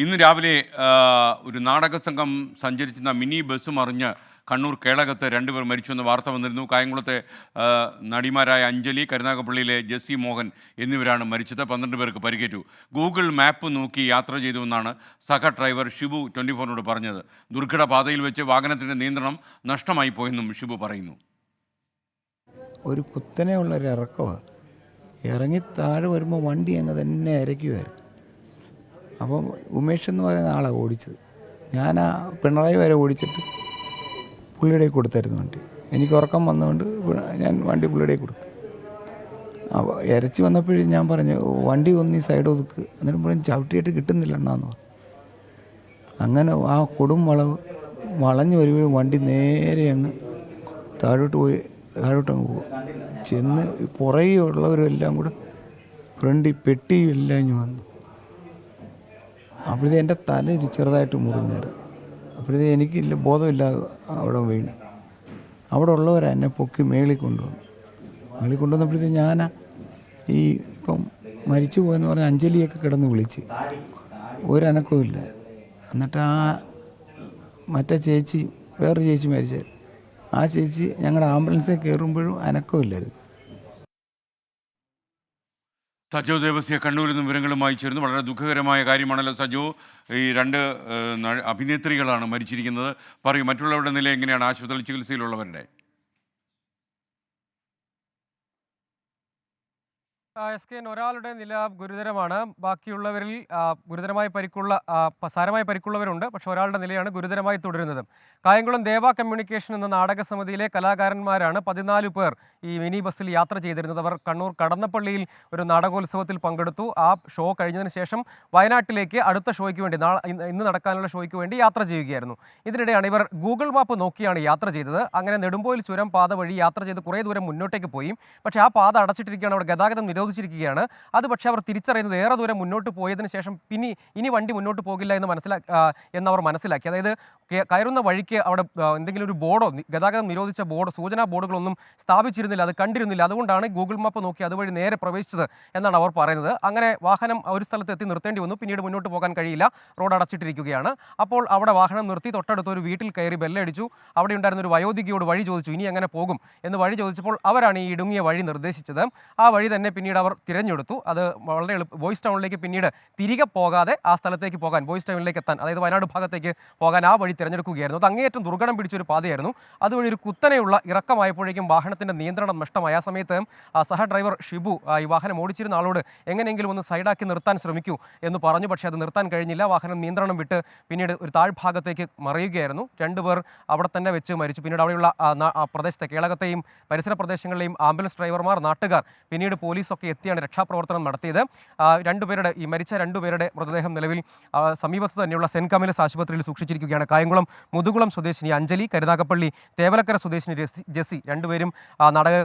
ഇന്ന് രാവിലെ ഒരു നാടക സംഘം സഞ്ചരിച്ചിരുന്ന മിനി ബസ് മറിഞ്ഞ് കണ്ണൂർ കേളകത്ത് രണ്ടുപേർ മരിച്ചുവെന്ന വാർത്ത വന്നിരുന്നു. കായംകുളത്തെ നടിമാരായ അഞ്ജലി കരുനാഗപ്പള്ളിയിലെ ജെസ്സി മോഹൻ എന്നിവരാണ് മരിച്ചത്. പന്ത്രണ്ട് പേർക്ക് പരിക്കേറ്റു. ഗൂഗിൾ മാപ്പ് നോക്കി യാത്ര ചെയ്തുവെന്നാണ് സഹ ഡ്രൈവർ ഷിബു ട്വന്റി ഫോറിനോട് പറഞ്ഞത്. ദുർഘട പാതയിൽ വെച്ച് വാഹനത്തിന്റെ നിയന്ത്രണം നഷ്ടമായി പോയെന്നും ഷിബു പറയുന്നു. ഒരു കുത്തനെയുള്ള ഒരു ഇറക്കമാണ് ഇറങ്ങി താഴെ വരുമ്പോൾ വണ്ടി അങ്ങ് തന്നെ ഇരയ്ക്കുമായിരുന്നു അപ്പം ഉമേഷ് എന്ന് പറയുന്ന ആളാണ് ഓടിച്ചത്. ഞാൻ ആ പിണറായി വരെ ഓടിച്ചിട്ട് പുള്ളിയുടെ കൊടുത്തായിരുന്നു വണ്ടി. എനിക്ക് ഉറക്കം വന്നുകൊണ്ട് ഞാൻ വണ്ടി പുള്ളിയുടെ കൊടുത്തു. അപ്പോൾ ഇരച്ച് വന്നപ്പോഴും ഞാൻ പറഞ്ഞു വണ്ടി ഒന്ന് ഈ സൈഡ് ഒതുക്ക്. എന്നിട്ട് പറഞ്ഞു ചവിട്ടിയിട്ട് കിട്ടുന്നില്ല എണ്ണാന്ന് പറഞ്ഞു. അങ്ങനെ ആ കൊടും വളവ് വളഞ്ഞു വരുമ്പോഴും വണ്ടി നേരെ അങ്ങ് താഴോട്ട് പോയി താഴോട്ട് അങ്ങ് പോകും ചെന്ന് പുറകെ ഉള്ളവരെല്ലാം കൂടെ ഫ്രണ്ടിൽ പെട്ടിയും ഇങ്ങ് വന്നു. അപ്പോഴത്തെ എന്റെ തല ചെറുതായിട്ട് മുറിഞ്ഞേറ്. അപ്പോഴത്തെ എനിക്കില്ല ബോധമില്ല അവിടെ വീണ്. അവിടെ ഉള്ളവരാ എന്നെ പൊക്കി മേളിൽ കൊണ്ടുവന്നു. മേളിൽ കൊണ്ടുവന്നപ്പോഴത്തെ ഞാൻ ഈ ഇപ്പം മരിച്ചു പോയെന്ന് പറഞ്ഞ അഞ്ജലിയൊക്കെ കിടന്ന് വിളിച്ച്. ഒരനക്കവും എന്നിട്ട് ആ മറ്റേ ചേച്ചി വേറൊരു ചേച്ചി മരിച്ചത് ആ ചേച്ചി ഞങ്ങളുടെ ആംബുലൻസിൽ കയറുമ്പോഴും അനക്കമില്ലായിരുന്നു സജോ ദേവസ്യ കണ്ണൂരിൽ നിന്ന് വിവരങ്ങളുമായി ചേർന്ന് വളരെ ദുഃഖകരമായ കാര്യമാണല്ലോ സജോ ഈ രണ്ട് അഭിനേത്രികളാണ് മരിച്ചിരിക്കുന്നത്. പറയൂ മറ്റുള്ളവരുടെ നില എങ്ങനെയാണ്? ആശുപത്രി ചികിത്സയിലുള്ളവരുടെ? എസ് കെ ഒരാളുടെ നില ഗുരുതരമാണ്. ബാക്കിയുള്ളവരിൽ ഗുരുതരമായി പരിക്കുള്ള സാരമായി പരിക്കുള്ളവരുണ്ട്. പക്ഷെ ഒരാളുടെ നിലയാണ് ഗുരുതരമായി തുടരുന്നത്. കായംകുളം ദേവ കമ്മ്യൂണിക്കേഷൻ എന്ന നാടക സമിതിയിലെ കലാകാരന്മാരാണ് പതിനാല് പേർ ഈ മിനി ബസ്സിൽ യാത്ര ചെയ്തിരുന്നത്. അവർ കണ്ണൂർ കടന്നപ്പള്ളിയിൽ ഒരു നാടകോത്സവത്തിൽ പങ്കെടുത്തു. ആ ഷോ കഴിഞ്ഞതിന് ശേഷം വയനാട്ടിലേക്ക് അടുത്ത ഷോയ്ക്ക് വേണ്ടി ഇന്ന് നടക്കാനുള്ള ഷോയ്ക്ക് വേണ്ടി യാത്ര ചെയ്യുകയായിരുന്നു. ഇതിനിടെയാണ് ഇവർ ഗൂഗിൾ മാപ്പ് നോക്കിയാണ് യാത്ര ചെയ്തത്. അങ്ങനെ നെടുമ്പോയിൽ ചുരം പാത വഴി യാത്ര ചെയ്ത് കുറേ ദൂരം മുന്നോട്ടേക്ക് പോയി. പക്ഷേ ആ പാത അടച്ചിട്ടിരിക്കുകയാണ് അവിടെ ഗതാഗതം നിരോധിച്ചിരിക്കുകയാണ് അത് പക്ഷേ അവർ തിരിച്ചറിയുന്നത് ഏറെ ദൂരം മുന്നോട്ട് പോയതിനു ശേഷം പിന്നെ ഇനി വണ്ടി മുന്നോട്ട് പോകില്ല എന്ന് മനസ്സിലാക്കി എന്നവർ മനസ്സിലാക്കി. അതായത് കയറുന്ന വഴിക്ക് അവിടെ എന്തെങ്കിലും ഒരു ബോർഡോ ഗതാഗതം നിരോധിച്ച ബോർഡോ സൂചനാ ബോർഡുകളൊന്നും സ്ഥാപിച്ചിരുന്നില്ല അത് കണ്ടിരുന്നില്ല. അതുകൊണ്ടാണ് ഗൂഗിൾ മാപ്പ് നോക്കി അതുവഴി നേരെ പ്രവേശിച്ചത് എന്നാണ് അവർ പറയുന്നത്. അങ്ങനെ വാഹനം ഒരു സ്ഥലത്ത് എത്തി നിർത്തേണ്ടി വന്നു. പിന്നീട് മുന്നോട്ട് പോകാൻ കഴിയില്ല. റോഡ് അടച്ചിട്ടിരിക്കുകയാണ്. അപ്പോൾ അവിടെ വാഹനം നിർത്തി തൊട്ടടുത്ത ഒരു വീട്ടിൽ കയറി ബെല്ലടിച്ചു. അവിടെ ഉണ്ടായിരുന്ന ഒരു വയോധികയോട് വഴി ചോദിച്ചു ഇനി എങ്ങനെ പോകും? എന്ന് വഴി ചോദിച്ചപ്പോൾ അവരാണ് ഈ ഇടുങ്ങിയ വഴി നിർദ്ദേശിച്ചത്. ആ വഴി തന്നെ പിന്നീട് അവർ തിരഞ്ഞെടുത്തു. അത് വളരെ എളുപ്പം ബോയ്സ് ടൗണിലേക്ക് പിന്നീട് തിരികെ പോകാതെ ആ സ്ഥലത്തേക്ക് പോകാൻ ബോയ്സ് ടൗണിലേക്ക് എത്താൻ അതായത് വയനാട് ഭാഗത്തേക്ക് പോകാൻ ആ വഴി തിരഞ്ഞെടുക്കുകയായിരുന്നു. അത് അങ്ങേയറ്റം ദുർഘടം പിടിച്ചൊരു പാതയായിരുന്നു. അതുവഴി ഒരു കുത്തനെയുള്ള ഇറക്കമായപ്പോഴേക്കും വാഹനത്തിന്റെ നിയന്ത്രണം നഷ്ടമായി ആ സമയത്ത് സഹ ഡ്രൈവർ ഷിബു ഈ വാഹനം ഓടിച്ചിരുന്ന ആളോട് എങ്ങനെയെങ്കിലും ഒന്ന് സൈഡാക്കി നിർത്താൻ ശ്രമിക്കൂ എന്ന് പറഞ്ഞു. പക്ഷേ അത് നിർത്താൻ കഴിഞ്ഞില്ല. വാഹനം നിയന്ത്രണം വിട്ട് പിന്നീട് ഒരു താഴ്ഭാഗത്തേക്ക് മറിയുകയായിരുന്നു. രണ്ടുപേർ അവിടെ തന്നെ വെച്ച് മരിച്ചു. പിന്നീട് അവിടെയുള്ള പ്രദേശത്തെ കേളകത്തെയും പരിസര പ്രദേശങ്ങളിലെയും ആംബുലൻസ് ഡ്രൈവർമാർ നാട്ടുകാർ പിന്നീട് പോലീസൊക്കെ എത്തിയാണ് രക്ഷാപ്രവർത്തനം നടത്തിയത്. രണ്ടുപേരുടെ ഈ മരിച്ച രണ്ടുപേരുടെ മൃതദേഹം നിലവിൽ സമീപത്ത് തന്നെയുള്ള സെന്റ് കമലസ് ആശുപത്രിയിൽ സൂക്ഷിച്ചിരിക്കുകയാണ്. കായംകുളം മുതുകുളം സ്വദേശിനി അഞ്ജലി കരുനാഗപ്പള്ളി തേവലക്കര സ്വദേശിനി ജെസ്സി ജെസി രണ്ടുപേരും നാടക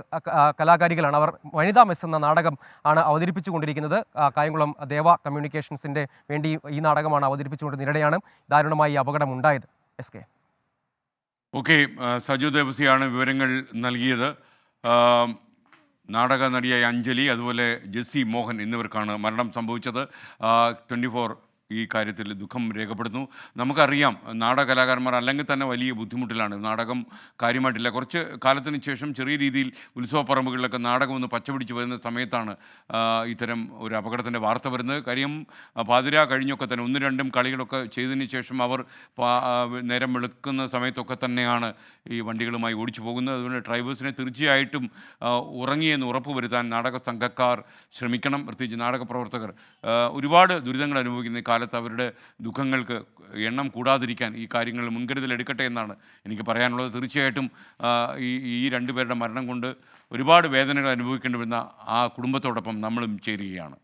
കലാകാരികളാണ്. അവർ വനിതാ മെസ് എന്ന നാടകം ആണ് അവതരിപ്പിച്ചുകൊണ്ടിരിക്കുന്നത്. കായംകുളം ദേവ കമ്മ്യൂണിക്കേഷൻസിന്റെ വേണ്ടി ഈ നാടകമാണ് അവതരിപ്പിച്ചുകൊണ്ടിരുന്നതിനിടെയാണ് ദാരുണമായി അപകടം ഉണ്ടായത് എസ് കെ. ഓക്കെ സജു ദേവസിയാണ് വിവരങ്ങൾ നൽകിയത്. നാടക നടിയായ അഞ്ജലി അതുപോലെ ജെസ്സി മോഹൻ എന്നിവർക്കാണ് മരണം സംഭവിച്ചത്. ട്വന്റി ഫോർ ഈ കാര്യത്തിൽ ദുഃഖം രേഖപ്പെടുന്നു നമുക്കറിയാം നാടക കലാകാരന്മാർ അല്ലെങ്കിൽ തന്നെ വലിയ ബുദ്ധിമുട്ടിലാണ്. നാടകം കാര്യമായിട്ടില്ല. കുറച്ച് കാലത്തിന് ശേഷം ചെറിയ രീതിയിൽ ഉത്സവപ്പറമ്പുകളിലൊക്കെ നാടകം ഒന്ന് പച്ചപിടിച്ച് വരുന്ന സമയത്താണ് ഇത്തരം ഒരു അപകടത്തിന്റെ വാർത്ത വരുന്നത്. കാര്യം പാതിര കഴിഞ്ഞൊക്കെ തന്നെ ഒന്ന് രണ്ടും കളികളൊക്കെ ചെയ്തതിന് ശേഷം അവർ നേരം വെളുക്കുന്ന സമയത്തൊക്കെ തന്നെയാണ് ഈ വണ്ടികളുമായി ഓടിച്ചു പോകുന്നത്. അതുകൊണ്ട് ഡ്രൈവേഴ്സിനെ തീർച്ചയായിട്ടും ഉറങ്ങിയെന്ന് ഉറപ്പ് വരുത്താൻ നാടക സംഘക്കാർ ശ്രമിക്കണം. പ്രത്യേകിച്ച് നാടക പ്രവർത്തകർ ഒരുപാട് ദുരിതങ്ങൾ അനുഭവിക്കുന്ന കാലത്ത് അവരുടെ ദുഃഖങ്ങൾക്ക് എണ്ണം കൂടാതിരിക്കാൻ ഈ കാര്യങ്ങൾ മുൻകരുതൽ എടുക്കട്ടെ എന്നാണ് എനിക്ക് പറയാനുള്ളത്. തീർച്ചയായിട്ടും ഈ ഈ രണ്ടുപേരുടെ മരണം കൊണ്ട് ഒരുപാട് വേദനകൾ അനുഭവിക്കേണ്ടി വരുന്ന ആ കുടുംബത്തോടൊപ്പം നമ്മളും ചേരുകയാണ്.